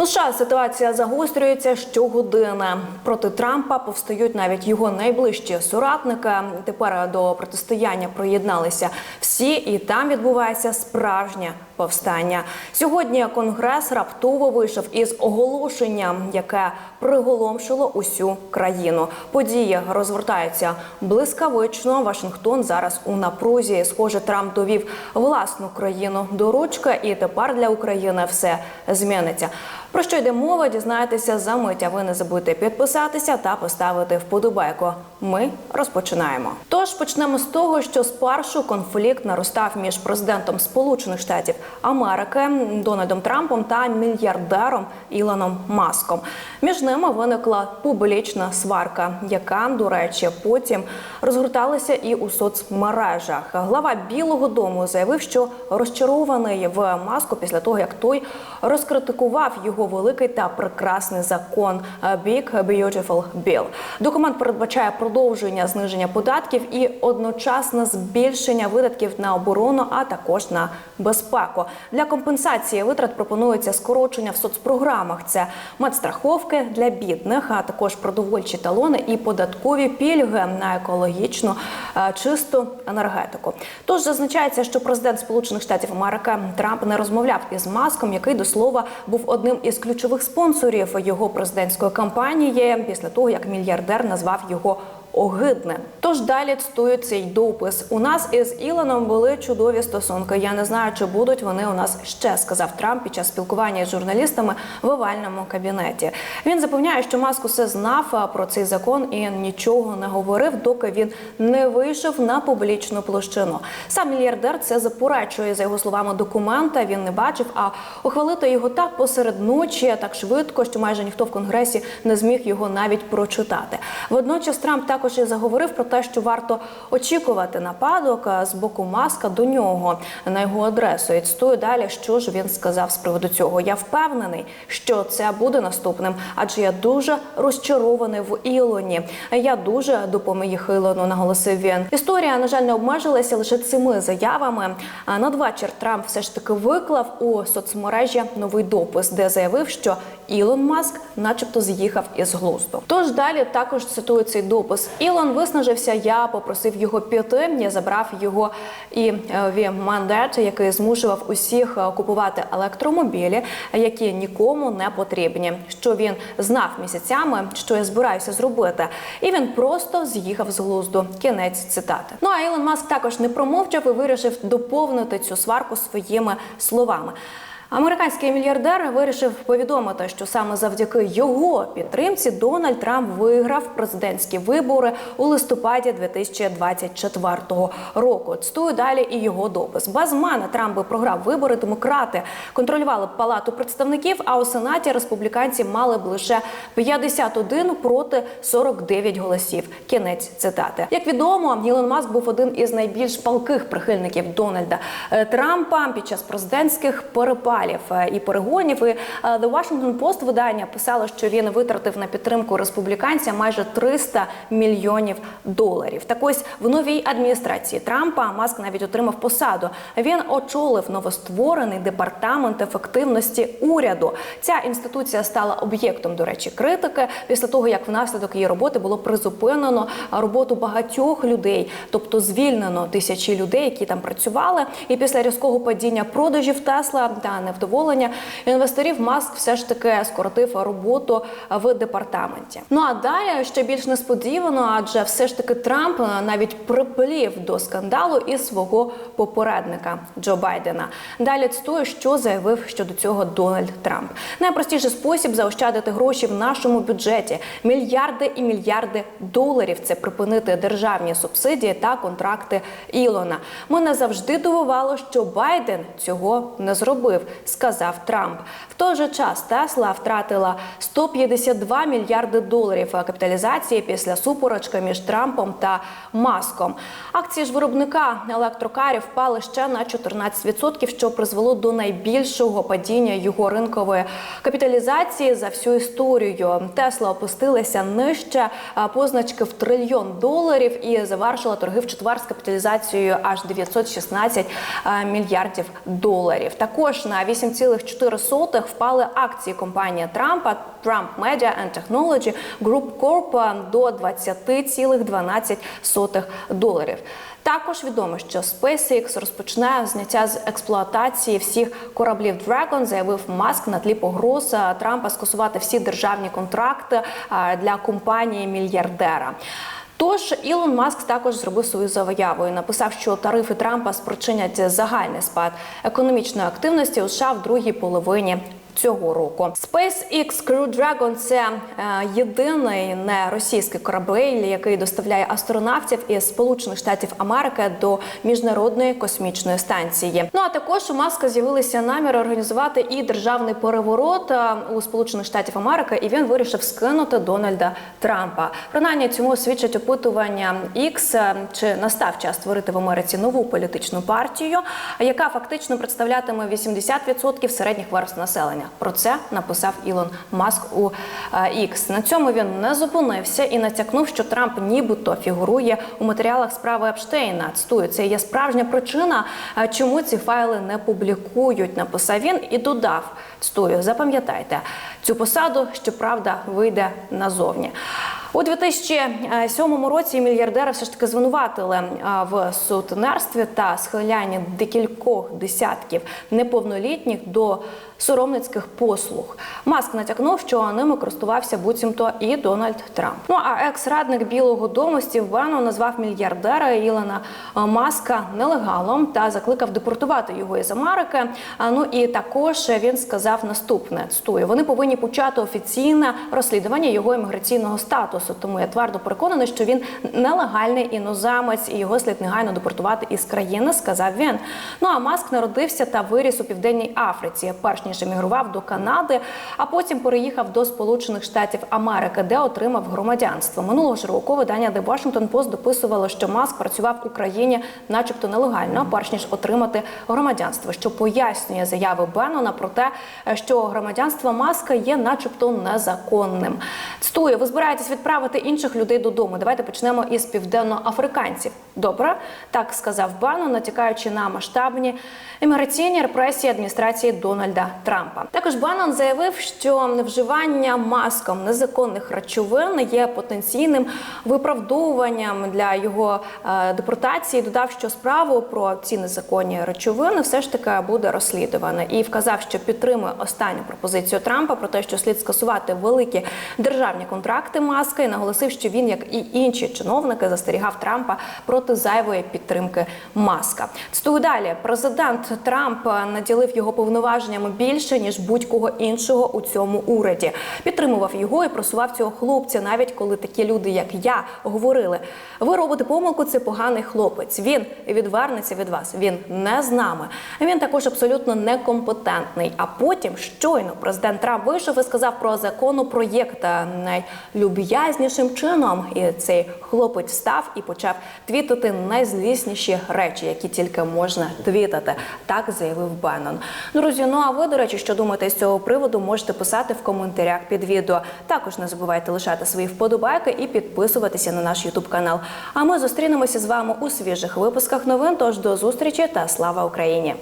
У США ситуація загострюється щогодини. Проти Трампа повстають навіть його найближчі соратники. Тепер до протистояння приєдналися всі, і там відбувається справжнє повстання. Сьогодні конгрес раптово вийшов із оголошенням, яке приголомшило усю країну. Події розгортаються блискавично. Вашингтон зараз у напрузі. Схоже, Трамп довів власну країну до ручки, і тепер для України все зміниться. Про що йде мова, дізнаєтеся за мить. А ви не забудьте підписатися та поставити вподобайку. Ми розпочинаємо. Тож почнемо з того, що спершу конфлікт наростав між президентом Сполучених Штатів Америки Дональдом Трампом та мільярдером Ілоном Маском. Між ними виникла публічна сварка, яка, до речі, потім розгорталася і у соцмережах. Глава Білого Дому заявив, що розчарований в маску після того, як той розкритикував його великий та прекрасний закон Big Beautiful Bill. Документ передбачає продовження зниження податків і одночасне збільшення видатків на оборону, а також на безпеку. Для компенсації витрат пропонується скорочення в соцпрограмах. Це медстраховки для бідних, а також продовольчі талони і податкові пільги на екологічну е, чисту енергетику. Тож зазначається, що президент Сполучених Штатів Америки Трамп не розмовляв із маском, який до слова був одним із ключових спонсорів його президентської кампанії після того, як мільярдер назвав його. Огидне. Тож далі цитую цей допис. У нас із Ілоном були чудові стосунки. Я не знаю, чи будуть вони у нас ще, сказав Трамп під час спілкування з журналістами в овальному кабінеті. Він запевняє, що Маск усе знав про цей закон і нічого не говорив, доки він не вийшов на публічну площину. Сам мільярдер це заперечує за його словами документа. Він не бачив, а ухвалити його так посеред ночі, так швидко, що майже ніхто в конгресі не зміг його навіть прочитати. Водночас Трамп також і заговорив про те, що варто очікувати нападок з боку маска до нього на його адресу. І цитую далі, що ж він сказав з приводу цього. Я впевнений, що це буде наступним, адже я дуже розчарований в Ілоні. Я дуже допоміг Ілону, наголосив він. Історія, на жаль, не обмежилася лише цими заявами. Надвечір Трамп все ж таки виклав у соцмережі новий допис, де заявив, що Ілон Маск, начебто, з'їхав із глузду. Тож далі також цитую цей допис. Ілон виснажився. Я попросив його піти. Я забрав його і е, мандат, який змушував усіх е, купувати електромобілі, які нікому не потрібні. Що він знав місяцями, що я збираюся зробити, і він просто з'їхав з глузду. Кінець цитати. Ну а Ілон Маск також не промовчав і вирішив доповнити цю сварку своїми словами. Американський мільярдер вирішив повідомити, що саме завдяки його підтримці Дональд Трамп виграв президентські вибори у листопаді 2024 року. Цитую далі і його допис. Без мене Трамп би програв вибори. Демократи контролювали палату представників. А у сенаті республіканці мали б лише 51 проти 49 голосів. Кінець цитати. Як відомо, Ілон Маск був один із найбільш палких прихильників Дональда е, Трампа під час президентських перепалів е, і перегонів. І е, The Washington Post видання писало, що він витратив на підтримку республіканця майже 300 мільйонів доларів. Так ось в новій адміністрації Трампа Маск навіть отримав посаду. Він очолив новостворений департамент ефективності уряду. Ця інституція стала об'єктом, до речі, критики після того, як внаслідок її роботи було призупинено роботу багатьох людей, тобто звільнено тисячі людей, які там працювали. І після різкого падіння продажів Тесла та невдоволення інвесторів Маск все ж таки скоротив роботу в департаменті. Ну а далі ще більш несподівано, адже все ж таки Трамп навіть приплів до скандалу із свого попередника Джо Байдена. Далі цитую, що заявив щодо цього Дональд Трамп. Найпростіший спосіб заощадити гроші в нашому бюджеті мільярди і мільярди доларів. Це припинити державні субсидії та контракти Ілона. Мене завжди дивувало, що Байден цього не зробив, сказав Трамп. В той же час Тесла втратила 152 мільярди доларів капіталізації після супорочки між Трампом та Маском. Акції ж виробника електрокарів впали ще на 14%, що призвело до найбільшого падіння його ринкової капіталізації за всю історію. Тесла опустилася нижче позначки в трильйон доларів і завершила торги в четвер з капіталізацією аж 916 а, мільярдів доларів. Також навіть 8,4 впали акції компанії Трампа Trump Media and Technology Group Corp до 20,12 доларів. Також відомо, що SpaceX розпочне зняття з експлуатації всіх кораблів Dragon, заявив Маск на тлі погроз е, Трампа скасувати всі державні контракти е, для компанії мільярдера. Тож Ілон Маск також зробив свою заяву і написав, що тарифи Трампа спричинять загальний спад економічної активності у США в другій половині. Цього року SpaceX Crew Dragon – це е, єдиний не російський корабель, який доставляє астронавтів із Сполучених Штатів Америки до міжнародної космічної станції. Ну а також у Маска з'явилися наміри організувати і державний переворот е, у Сполучених Штатів Америки, і він вирішив скинути Дональда Трампа. Принаймні цьому свідчить опитування X, е, чи настав час створити в Америці нову політичну партію, яка фактично представлятиме 80% середніх верств населення. Про це написав Ілон Маск у е, X. На цьому він не зупинився і натякнув, що Трамп нібито фігурує у матеріалах справи Епштейна. Цитую, це є справжня причина, е, чому ці файли не публікують. Написав він і додав. Цитую, запам'ятайте цю посаду, щоправда, вийде назовні. У 2007 році мільярдери все ж таки звинуватили в сутенерстві та схилянні декількох десятків неповнолітніх до соромницьких послуг. Маск натякнув, що ними користувався буцімто і Дональд Трамп. Ну а екс-радник Білого Дому Стів Банnon назвав мільярдера Ілона Маска нелегалом та закликав депортувати його із Америки. Ну і також він сказав наступне: цитую, вони повинні почати офіційне розслідування його імміграційного статусу. Тому я твердо переконаний, що він нелегальний іноземець і його слід негайно депортувати із країни, сказав він. Ну а Маск народився та виріс у південній Африці. Перш ніж емігрував до Канади, а потім переїхав до Сполучених Штатів Америки, де отримав громадянство. Минулого ж року видання The Washington Post дописувало, що Маск працював в Україні, начебто нелегально, перш ніж отримати громадянство, що пояснює заяви Беннона про те, що громадянство Маска є, начебто, незаконним. Цитую, ви збираєтесь відправити інших людей додому. Давайте почнемо із південноафриканців. Добре, так сказав Беннон, натякаючи на масштабні імміграційні репресії адміністрації Дональда Трампа. Також Баннон заявив, що вживання маском незаконних речовин є потенційним виправдовуванням для його е, депортації. Додав, що справу про ці незаконні речовини все ж таки буде розслідувана, і вказав, що підтримує останню пропозицію Трампа про те, що слід скасувати великі державні контракти маски, і наголосив, що він, як і інші чиновники, застерігав Трампа проти зайвої підтримки маска. Цитую далі, президент Трамп наділив його повноваженнями більше ніж будь-кого іншого у цьому уряді. Підтримував його і просував цього хлопця, навіть коли такі люди, як я, говорили: ви робите помилку, це поганий хлопець. Він відвернеться від вас. Він не з нами. Він також абсолютно некомпетентний. А потім щойно президент Трамп вийшов і сказав про законопроєкт найлюб'язнішим чином. І цей хлопець встав і почав твітити найзлісніші речі, які тільки можна твітати. Так заявив Беннон. Друзі, ну а ви, до речі, що думаєте з цього приводу, можете писати в коментарях під відео. Також не забувайте лишати свої вподобайки і підписуватися на наш Ютуб канал. А ми зустрінемося з вами у свіжих випусках новин. Тож до зустрічі та слава Україні!